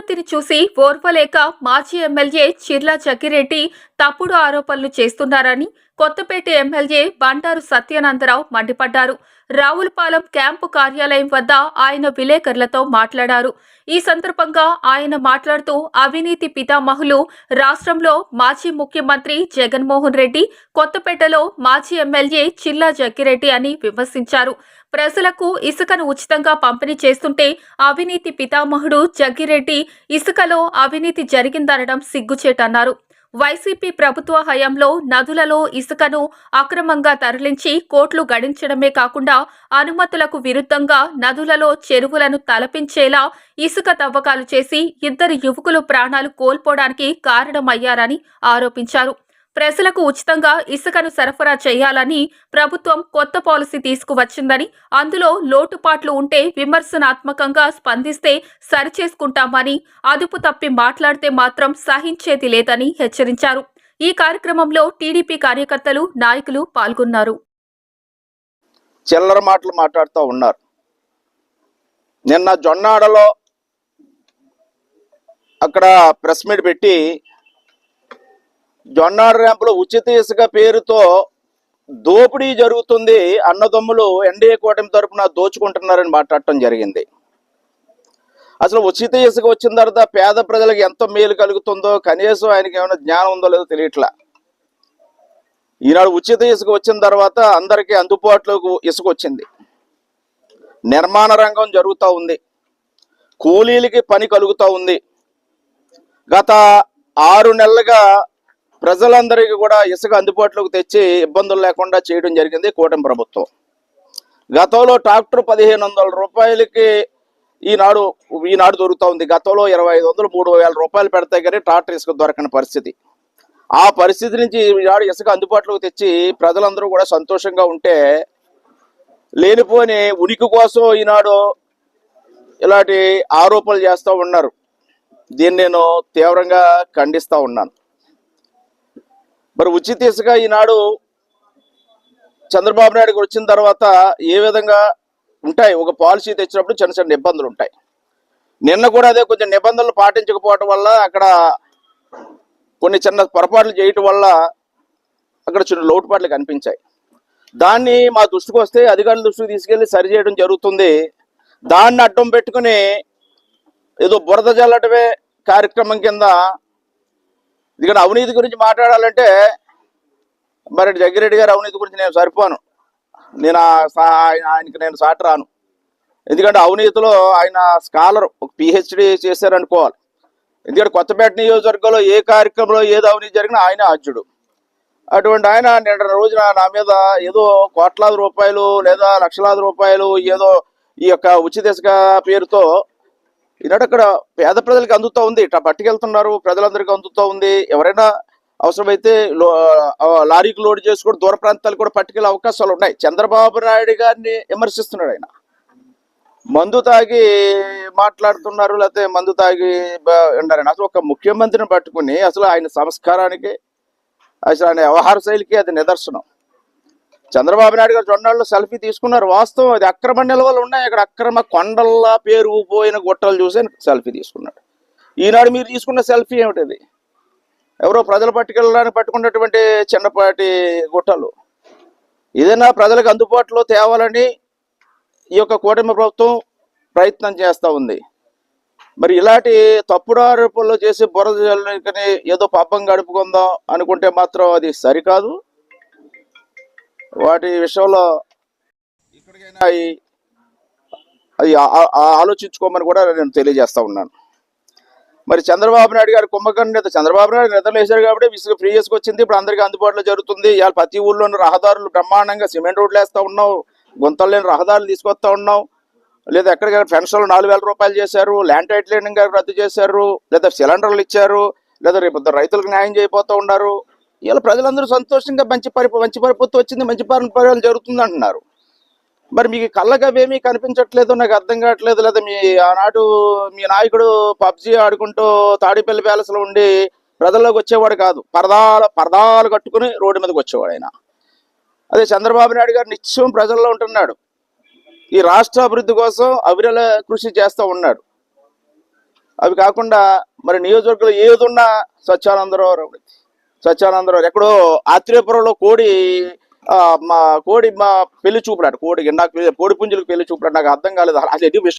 దుర్వృత్తిని చూసి ఓర్వలేక మాజీ ఎమ్మెల్యే చిర్లా జగ్గిరెడ్డి తప్పుడు ఆరోపణలు చేస్తున్నారని కొత్తపేట ఎమ్మెల్యే బండారు సత్యానందరావు మండిపడ్డారు. రావులపాలెం క్యాంపు కార్యాలయం వద్ద ఆయన విలేకరులతో మాట్లాడారు. ఈ సందర్భంగా ఆయన మాట్లాడుతూ అవినీతి పితామహులు రాష్ట్రంలో మాజీ ముఖ్యమంత్రి జగన్మోహన్ రెడ్డి కొత్తపేటలో మాజీ ఎమ్మెల్యే చిల్లా జగ్గిరెడ్డి అని విమర్శించారు. ప్రజలకు ఇసుకను ఉచితంగా పంపిణీ చేస్తుంటే అవినీతి పితామహుడు జగ్గిరెడ్డి ఇసుకలో అవినీతి జరిగిందనడం సిగ్గుచేటన్నారు. వైసీపీ ప్రభుత్వ హయాంలో నదులలో ఇసుకను అక్రమంగా తరలించి కోట్లు గడించడమే కాకుండా అనుమతులకు విరుద్ధంగా నదులలో చెరువులను తలపించేలా ఇసుక తవ్వకాలు చేసి ఇద్దరు యువకులు ప్రాణాలు కోల్పోవడానికి కారణమయ్యారని ఆరోపించారు. ప్రజలకు ఉచితంగా ఇసుకను సరఫరా చేయాలని ప్రభుత్వం కొత్త పాలసీ తీసుకువచ్చిందని అందులో లోటుపాట్లు ఉంటే విమర్శనాత్మకంగా స్పందిస్తే సరిచేసుకుంటామని అదుపు తప్పి మాట్లాడితే మాత్రం సహించేది లేదని హెచ్చరించారు. ఈ కార్యక్రమంలో టీడీపీ కార్యకర్తలు నాయకులు పాల్గొన్నారు. చిల్లర మాటలు మాట్లాడుతూ ఉన్నారు. నిన్న జొన్నాడలో అక్కడ ప్రెస్ మీట్ పెట్టి జొన్నాడ ర్యాంపులో ఉచిత ఇసుక పేరుతో దోపిడీ జరుగుతుంది అన్నదమ్ములు ఎన్డీఏ కూటమి తరపున దోచుకుంటున్నారని మాట్లాడటం జరిగింది. అసలు ఉచిత ఇసుక వచ్చిన తర్వాత పేద ప్రజలకు ఎంత మేలు కలుగుతుందో కనీసం ఆయనకి ఏమైనా జ్ఞానం ఉందో లేదో తెలియట్లా. ఈనాడు ఉచిత ఇసుక వచ్చిన తర్వాత అందరికీ అందుబాటులోకి ఇసుక వచ్చింది. నిర్మాణ రంగం జరుగుతూ ఉంది. కూలీలకి పని కలుగుతూ ఉంది. గత ఆరు నెలలుగా ప్రజలందరికీ కూడా ఇసుక అందుబాటులోకి తెచ్చి ఇబ్బందులు లేకుండా చేయడం జరిగింది కూటమి ప్రభుత్వం. గతంలో ట్రాక్టర్ పదిహేను వందల రూపాయలకి ఈనాడు ఈనాడు దొరుకుతూ ఉంది. గతంలో ఇరవై ఐదు వందలు మూడు వేల రూపాయలు పెడితే కానీ ట్రాక్టర్ ఇసుక దొరకని పరిస్థితి. ఆ పరిస్థితి నుంచి ఈనాడు ఇసుక అందుబాటులోకి తెచ్చి ప్రజలందరూ కూడా సంతోషంగా ఉంటే లేనిపోని ఉనికి కోసం ఈనాడు ఇలాంటి ఆరోపణలు చేస్తూ ఉన్నారు. దీన్ని నేను తీవ్రంగా ఖండిస్తూ ఉన్నాను. మరి ఉచిత ఇసుక ఈనాడు చంద్రబాబు నాయుడు గారు వచ్చిన తర్వాత ఏ విధంగా ఉంటాయి? ఒక పాలసీ తెచ్చినప్పుడు చిన్న చిన్న ఇబ్బందులు ఉంటాయి. నిన్న కూడా అదే కొంచెం నిబంధనలు పాటించకపోవటం వల్ల అక్కడ కొన్ని చిన్న పొరపాట్లు చేయటం వల్ల అక్కడ చిన్న లోటుపాట్లు కనిపించాయి. దాన్ని మా దృష్టికి వస్తే అధికారుల దృష్టికి తీసుకెళ్ళి సరి చేయడం జరుగుతుంది. దాన్ని అడ్డం పెట్టుకుని ఏదో బురద జల్లటమే కార్యక్రమం కింద ఎందుకంటే అవినీతి గురించి మాట్లాడాలంటే మరి జగ్గిరెడ్డి గారు అవినీతి గురించి నేను సరిపోను. నేను సా- ఆయన- ఆయనకి నేను సాటి రాను. ఎందుకంటే అవినీతిలో ఆయన స్కాలర్ ఒక పిహెచ్డి చేశారనుకోవాలి. ఎందుకంటే కొత్తపేట నియోజకవర్గంలో ఏ కార్యక్రమంలో ఏదో అవినీతి జరిగినా ఆయన ఆద్యుడు అటువంటి ఆయన నిన్న రోజున నా మీద ఏదో కోట్లాది రూపాయలు లేదా లక్షలాది రూపాయలు ఏదో ఈ యొక్క ఉచిత పేరుతో ఈనాడు అక్కడ పేద ప్రజలకు అందుతూ ఉంది. ఇట్లా పట్టుకెళ్తున్నారు ప్రజలందరికీ అందుతూ ఉంది. ఎవరైనా అవసరమైతే లారీకి లోడ్ చేసుకుని దూర ప్రాంతాలు కూడా పట్టుకెళ్ళే అవకాశాలు ఉన్నాయి. చంద్రబాబు నాయుడు గారిని విమర్శిస్తున్నాడు ఆయన. మందు తాగి మాట్లాడుతున్నారు లేకపోతే మందు తాగి బ- అసలు ఒక ముఖ్యమంత్రిని పట్టుకుని అసలు ఆయన సంస్కారానికి అసలు ఆయన వ్యవహార శైలికి అది నిదర్శనం. చంద్రబాబు నాయుడు గారు జొన్నాళ్ళు సెల్ఫీ తీసుకున్నారు. వాస్తవం అది. అక్రమ నిల్వలు ఉన్నాయి. అక్కడ అక్రమ కొండల్లా పేరు పోయిన గుట్టలు చూసి సెల్ఫీ తీసుకున్నాడు. ఈనాడు మీరు తీసుకున్న సెల్ఫీ ఏమిటది? ఎవరో ప్రజలు పట్టుకెళ్ళడానికి పట్టుకున్నటువంటి చిన్నపాటి గుట్టలు. ఏదైనా ప్రజలకు అందుబాటులో తేవాలని ఈ యొక్క కూటమి ప్రభుత్వం ప్రయత్నం చేస్తూ ఉంది. మరి ఇలాంటి తప్పుడు ఆరోపణలు చేసి బురద ఏదో పాపం గడుపుకుందాం అనుకుంటే మాత్రం అది సరికాదు. వాటి విషయంలో ఇక్కడికైనా అవి ఆలోచించుకోమని కూడా నేను తెలియజేస్తా ఉన్నాను. మరి చంద్రబాబు నాయుడు గారు కుంభకర్ణ నేత చంద్రబాబు నాయుడు నిద్రలు వేశారు కాబట్టి విసుగు ఫ్రీ చేసుకొచ్చింది ఇప్పుడు అందరికీ అందుబాటులో జరుగుతుంది. ఇవాళ ప్రతి ఊళ్ళోనూ రహదారులు బ్రహ్మాండంగా సిమెంట్ రోడ్లు వేస్తూ ఉన్నాం గుంతలు లేని రహదారులు తీసుకొస్తా ఉన్నాం లేదా ఎక్కడికైనా పెన్షన్లు నాలుగు వేల రూపాయలు చేశారు. ల్యాండ్ టైటిలింగ్ గారు రద్దు చేశారు. లేదా సిలిండర్లు ఇచ్చారు. లేదా రేపు రైతులకు న్యాయం చేయబోతూ ఉన్నారు. ఇలా ప్రజలందరూ సంతోషంగా మంచి పరి మంచి పరిపత్తి వచ్చింది మంచి పరిపాలన జరుగుతుంది అంటున్నారు. మరి మీకు కళ్ళకి అవేమీ కనిపించట్లేదు నాకు అర్థం కావట్లేదు. లేదా మీ ఆనాడు మీ నాయకుడు పబ్జి ఆడుకుంటూ తాడిపల్లి ప్యాలెస్లో ఉండి ప్రజల్లోకి వచ్చేవాడు కాదు. పరదాల పరదాలు కట్టుకుని రోడ్డు మీదకి వచ్చేవాడు ఆయన. అదే చంద్రబాబు నాయుడు గారు నిత్యం ప్రజల్లో ఉంటున్నాడు. ఈ రాష్ట్ర అభివృద్ధి కోసం అవిరల కృషి చేస్తూ ఉన్నాడు. అవి కాకుండా మరి నియోజకవర్గంలో ఏదున్నా ఉన్నా స్వచ్ఛానందరావు సత్యానందరావు ఎక్కడో ఆత్రేయపురంలో కోడి ఆ, మా కోడి మా పెళ్ళి చూపురాడు కోడి నాకు కోడి పుంజులకు పెళ్ళి చూపురాడు నాకు అర్థం కాలేదు. అసలు ఎన్ని